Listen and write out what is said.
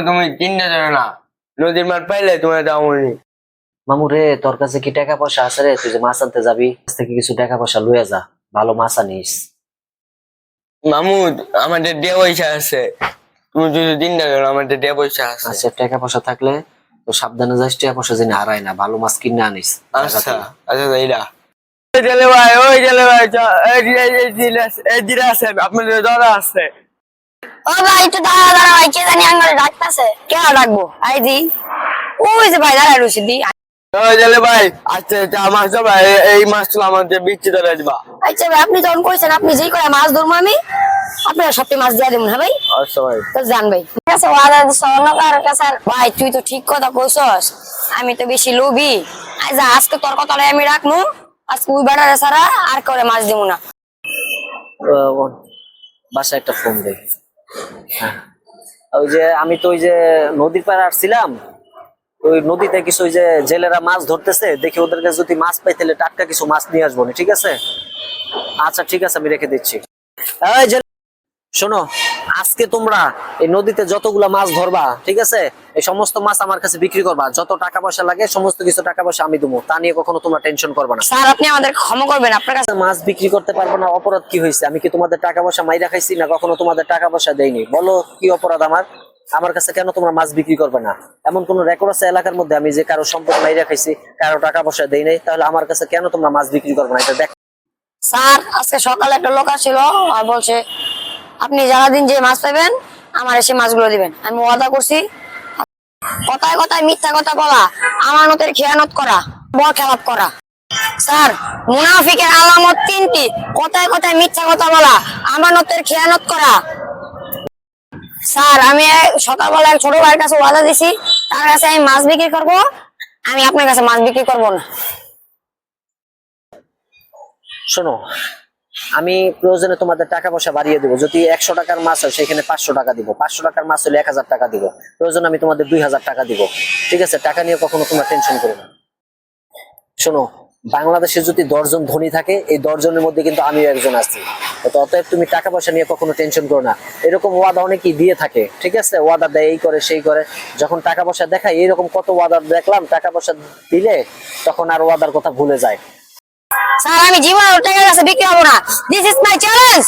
তুমি চিন্তা করো না নদীর পাইলে তোমার দামনি মামু রে তোর কাছে কি টাকা পয়সা আছে রে তুই যে মাছ আনতে যাবি কাছ থেকে কিছু টাকা পয়সা লইয়া যা ভালো মাছ আনিস মামুদ আমাদের দেয়া পয়সা আছে তুমি যদি চিন্তা করো আমাদের দেয়া পয়সা আছে আচ্ছা টাকা পয়সা থাকলে তো সাবধানে যাস টাকা পয়সা যেন হারায় না ভালো মাছ কিনে আনিস আচ্ছা আচ্ছা এইটা ওই জেলে ভাই ওই জেলে ভাই এই দিলে আছে- আপনাদের দরা আছে ও ভাই একটু দাঁড়া দাঁড়া ভাই কে জানি আঙ্গারে ডাকতেছে কে ডাকবো আই দি ওই যে ভাই দাঁড়া রয়েছে দি। ভাই আচ্ছা মাছ ভাই এই মাছগুলো আমাদের বিচ্ছি ধরে দিবা আচ্ছা ভাই আপনি যখন কইছেন আপনি যেই করে মাছ ধরবো আমি আপনার সবটি মাছ দিয়ে দেবেন হ্যাঁ ভাই? আচ্ছা ভাই। তো জান ভাই। ঠিক আছে ওয়াদা স্বর্ণকার কাছে ভাই তুই তো ঠিক কথা কইছস। আমি তো বেশি লোভী। আচ্ছা আজকে তোর কথাটা আমি রাখমু। আজকে ওই বেড়ারে সারা আর করে মাছ দিব না। বাসায় একটা ফোন দে। হ্যাঁ। ওই যে আমি তো ওই যে নদীর পাড়ে আসছিলাম, ওই নদীতে কিছু ওই যে জেলেরা মাছ ধরতেছে, দেখি ওদের কাছে যদি মাছ পাই তাহলে টাটকা কিছু মাছ নিয়ে আসব না, ঠিক আছে? আচ্ছা ঠিক আছে, আমি রেখে দিচ্ছি। শোনো আজকে তোমরা এই নদীতে যতগুলা মাছ ধরবা ঠিক আছে? এই সমস্ত মাছ আমার কাছে বিক্রি করবা। যত টাকা পয়সা লাগে সমস্ত কিছু টাকা পয়সা আমি দেবো। তা নিয়ে কখনো তোমরা টেনশন করবে না। স্যার আপনি আমাদের ক্ষমা করবেন আপনার কাছে মাছ বিক্রি করতে পারব না অপরাধ কি হয়েছে? আমি কি তোমাদের টাকা পয়সা মাইরা খাইছি না কখনো তোমাদের টাকা পয়সা দেইনি? বলো কি অপরাধ আমার? আমার কাছে কেন তোমরা মাছ বিক্রি করবে না? এমন কোন রেকর্ড আছে এলাকার মধ্যে? আমি যে কারও সম্পদ মাইরা খাইছি কারও টাকা পয়সা দেই নাই তাহলে আমার কাছে কেন তোমরা মাছ বিক্রি করবে না? এটা দেখ স্যার আজকে সকালে একটা লোক আসছিল আর বলছে আপনি যারা দিন যে মাছ পাবেন, আমার এসে মাছগুলো দিবেন। আমি ওয়াদা করছি। কথায় কথায় মিথ্যা কথা বলা, আমানতের খেয়ানত করা বড় খেলাপ করা। স্যার, মুনাফিকের আলামত তিনটি। কথায় কথায় মিথ্যা কথা বলা, আমানতের খেয়ানত করা। স্যার, আমি সকালবেলা ছোট ভাইয়ের কাছে ওয়াদা দিছি, তার কাছে আমি মাছ বিক্রি করব, আমি আপনার কাছে মাছ বিক্রি করব না। শোনো আমি প্রয়োজনে তোমাদের টাকা পয়সা বাড়িয়ে দেবো। যদি একশো টাকার মাছ হয়, সেখানে পাঁচশো টাকা দিব। পাঁচশো টাকার মাছ হলে এক হাজার টাকা দিব। প্রয়োজন আমি তোমাদের দুই হাজার টাকা দিব। ঠিক আছে? টাকা নিয়ে কখনো তোমরা টেনশন করো না। শোনো, বাংলাদেশে যদি দশজন ধনী থাকে, এই দশজনের মধ্যে কিন্তু আমিও একজন আছি। অতএব তুমি টাকা পয়সা নিয়ে কখনো টেনশন করো না। এরকম ওয়াদা অনেকেই দিয়ে থাকে। ঠিক আছে? ওয়াদা দেয়, এই করে, সেই করে। যখন টাকা পয়সা দেখায় এরকম কত ওয়াদা দেখলাম, টাকা পয়সা দিলে তখন আর ওয়াদার কথা ভুলে যায়। স্যার আমি জীবন টাকা কাছে বিক্রি হব না। This is my challenge